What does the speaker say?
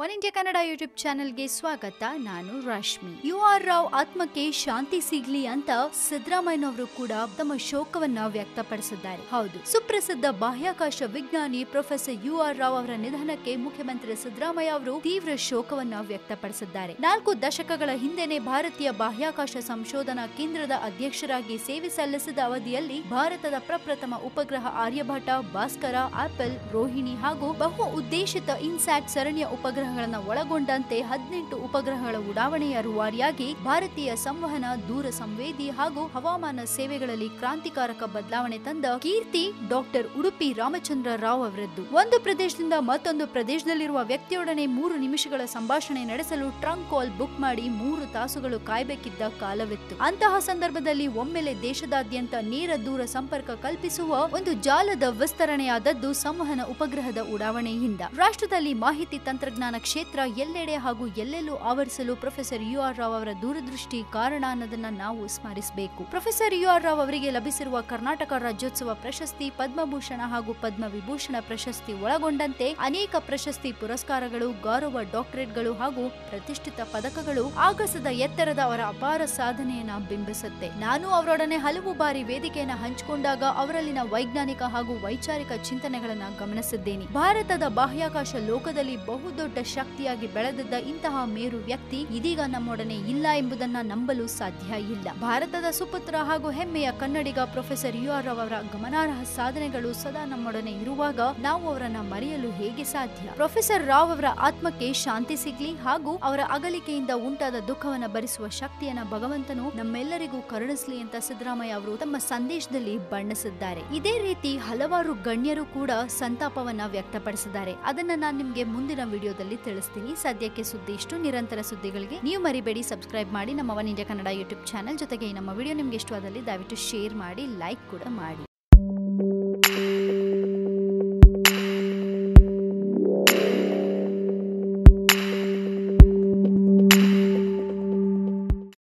One India Kannada YouTube ಚಾನೆಲ್ಗೆ ಸ್ವಾಗತ, ನಾನು ರಶ್ಮಿ. ಯು ಆರ್ ರಾವ್ ಆತ್ಮಕ್ಕೆ ಶಾಂತಿ ಸಿಗ್ಲಿ ಅಂತ ಸಿದ್ದರಾಮಯ್ಯನವರು ಕೂಡ ತಮ್ಮ ಶೋಕವನ್ನ ವ್ಯಕ್ತಪಡಿಸಿದ್ದಾರೆ. ಹೌದು, ಸುಪ್ರಸಿದ್ಧ ಬಾಹ್ಯಾಕಾಶ ವಿಜ್ಞಾನಿ ಪ್ರೊಫೆಸರ್ ಯು ಆರ್ ರಾವ್ ಅವರ ನಿಧನಕ್ಕೆ ಮುಖ್ಯಮಂತ್ರಿ ಸಿದ್ದರಾಮಯ್ಯ ಅವರು ತೀವ್ರ ಶೋಕವನ್ನ ವ್ಯಕ್ತಪಡಿಸಿದ್ದಾರೆ. ನಾಲ್ಕು ದಶಕಗಳ ಹಿಂದೆನೆ ಭಾರತೀಯ ಬಾಹ್ಯಾಕಾಶ ಸಂಶೋಧನಾ ಕೇಂದ್ರದ ಅಧ್ಯಕ್ಷರಾಗಿ ಸೇವೆ ಸಲ್ಲಿಸಿದ ಅವಧಿಯಲ್ಲಿ ಭಾರತದ ಪ್ರಪ್ರಥಮ ಉಪಗ್ರಹ ಆರ್ಯಭಟ, ಭಾಸ್ಕರ, ಆಪಲ್, ರೋಹಿಣಿ ಹಾಗೂ ಬಹು ಉದ್ದೇಶಿತ ಇನ್ಸ್ಯಾಟ್ ಸರಣಿಯ ಉಪಗ್ರಹಗಳನ್ನು ಒಳಗೊಂಡಂತೆ ಹದಿನೆಂಟು ಉಪಗ್ರಹಗಳ ಉಡಾವಣೆಯ ರೂವಾರಿಯಾಗಿ ಭಾರತೀಯ ಸಂವಹನ, ದೂರ ಸಂವೇದಿ ಹಾಗೂ ಹವಾಮಾನ ಸೇವೆಗಳಲ್ಲಿ ಕ್ರಾಂತಿಕಾರಕ ಬದಲಾವಣೆ ತಂದ ಕೀರ್ತಿ ಡಾಕ್ಟರ್ ಉಡುಪಿ ರಾಮಚಂದ್ರ ರಾವ್ ಅವರದ್ದು. ಒಂದು ಪ್ರದೇಶದಿಂದ ಮತ್ತೊಂದು ಪ್ರದೇಶದಲ್ಲಿರುವ ವ್ಯಕ್ತಿಯೊಡನೆ ಮೂರು ನಿಮಿಷಗಳ ಸಂಭಾಷಣೆ ನಡೆಸಲು ಟ್ರಂಕ್ ಕಾಲ್ ಬುಕ್ ಮಾಡಿ ಮೂರು ತಾಸುಗಳು ಕಾಯಬೇಕಿದ್ದ ಕಾಲವಿತ್ತು. ಅಂತಹ ಸಂದರ್ಭದಲ್ಲಿ ಒಮ್ಮೆಲೆ ದೇಶದಾದ್ಯಂತ ನೇರ ದೂರ ಸಂಪರ್ಕ ಕಲ್ಪಿಸುವ ಒಂದು ಜಾಲದ ವಿಸ್ತರಣೆಯಾದದ್ದು ಸಂವಹನ ಉಪಗ್ರಹದ ಉಡಾವಣೆಯಿಂದ. ರಾಷ್ಟ್ರದಲ್ಲಿ ಮಾಹಿತಿ ತಂತ್ರಜ್ಞಾನ ಕ್ಷೇತ್ರ ಎಲ್ಲೆಡೆ ಹಾಗೂ ಎಲ್ಲೆಲ್ಲೂ ಆವರಿಸಲು ಪ್ರೊಫೆಸರ್ ಯು ಆರ್ ರಾವ್ ಅವರ ದೂರದೃಷ್ಟಿ ಕಾರಣ ಅನ್ನೋದನ್ನ ನಾವು ಸ್ಮರಿಸಬೇಕು. ಪ್ರೊಫೆಸರ್ ಯು ಆರ್ ರಾವ್ ಅವರಿಗೆ ಲಭಿಸಿರುವ ಕರ್ನಾಟಕ ರಾಜ್ಯೋತ್ಸವ ಪ್ರಶಸ್ತಿ, ಪದ್ಮಭೂಷಣ ಹಾಗೂ ಪದ್ಮ ವಿಭೂಷಣ ಪ್ರಶಸ್ತಿ ಒಳಗೊಂಡಂತೆ ಅನೇಕ ಪ್ರಶಸ್ತಿ ಪುರಸ್ಕಾರಗಳು, ಗೌರವ ಡಾಕ್ಟರೇಟ್ಗಳು ಹಾಗೂ ಪ್ರತಿಷ್ಠಿತ ಪದಕಗಳು ಆಗಸದ ಎತ್ತರದ ಅವರ ಅಪಾರ ಸಾಧನೆಯನ್ನ ಬಿಂಬಿಸುತ್ತೆ. ನಾನು ಅವರೊಡನೆ ಹಲವು ಬಾರಿ ವೇದಿಕೆಯನ್ನ ಹಂಚಿಕೊಂಡಾಗ ಅವರಲ್ಲಿನ ವೈಜ್ಞಾನಿಕ ಹಾಗೂ ವೈಚಾರಿಕ ಚಿಂತನೆಗಳನ್ನ ಗಮನಿಸಿದ್ದೇನೆ. ಭಾರತದ ಬಾಹ್ಯಾಕಾಶ ಲೋಕದಲ್ಲಿ ಬಹುದೊಡ್ಡ ಶಕ್ತಿಯಾಗಿ ಬೆಳೆದಿದ್ದ ಇಂತಹ ಮೇರು ವ್ಯಕ್ತಿ ಇದೀಗ ನಮ್ಮೊಡನೆ ಇಲ್ಲ ಎಂಬುದನ್ನ ನಂಬಲು ಸಾಧ್ಯ ಇಲ್ಲ. ಭಾರತದ ಸುಪುತ್ರ ಹಾಗೂ ಹೆಮ್ಮೆಯ ಕನ್ನಡಿಗ ಪ್ರೊಫೆಸರ್ ಯು ಆರ್ ಅವರ ಗಮನಾರ್ಹ ಸಾಧನೆಗಳು ಸದಾ ನಮ್ಮೊಡನೆ ಇರುವಾಗ ನಾವು ಅವರನ್ನ ಮರೆಯಲು ಹೇಗೆ ಸಾಧ್ಯ? ಪ್ರೊಫೆಸರ್ ರಾವ್ ಅವರ ಆತ್ಮಕ್ಕೆ ಶಾಂತಿ ಸಿಗ್ಲಿ ಹಾಗೂ ಅವರ ಅಗಲಿಕೆಯಿಂದ ಉಂಟಾದ ದುಃಖವನ್ನ ಭರಿಸುವ ಶಕ್ತಿಯನ್ನ ಭಗವಂತನು ನಮ್ಮೆಲ್ಲರಿಗೂ ಕರುಣಿಸಲಿ ಅಂತ ಸಿದ್ದರಾಮಯ್ಯ ಅವರು ತಮ್ಮ ಸಂದೇಶದಲ್ಲಿ ಬಣ್ಣಿಸಿದ್ದಾರೆ. ಇದೇ ರೀತಿ ಹಲವಾರು ಗಣ್ಯರು ಕೂಡ ಸಂತಾಪವನ್ನ ವ್ಯಕ್ತಪಡಿಸಿದ್ದಾರೆ. ಅದನ್ನ ನಾನು ನಿಮ್ಗೆ ಮುಂದಿನ ವಿಡಿಯೋದಲ್ಲಿ ತಿಳಿಸ್ತೀನಿ. ಸದ್ಯಕ್ಕೆ ಸುದ್ದಿ ಇಷ್ಟು. ನಿರಂತರ ಸುದ್ದಿಗಳಿಗೆ ನೀವು ಮರಿಬೇಡಿ. ಸಬ್ಸ್ಕ್ರೈಬ್ ಮಾಡಿ ನಮ್ಮ one India Kannada YouTube channel ಜೊತೆಗೆ ನಮ್ಮ ವಿಡಿಯೋ ನಿಮ್ಗೆ ಇಷ್ಟವಾದಲ್ಲಿ ದಯವಿಟ್ಟು ಶೇರ್ ಮಾಡಿ ಲೈಕ್ ಕೂಡ ಮಾಡಿ.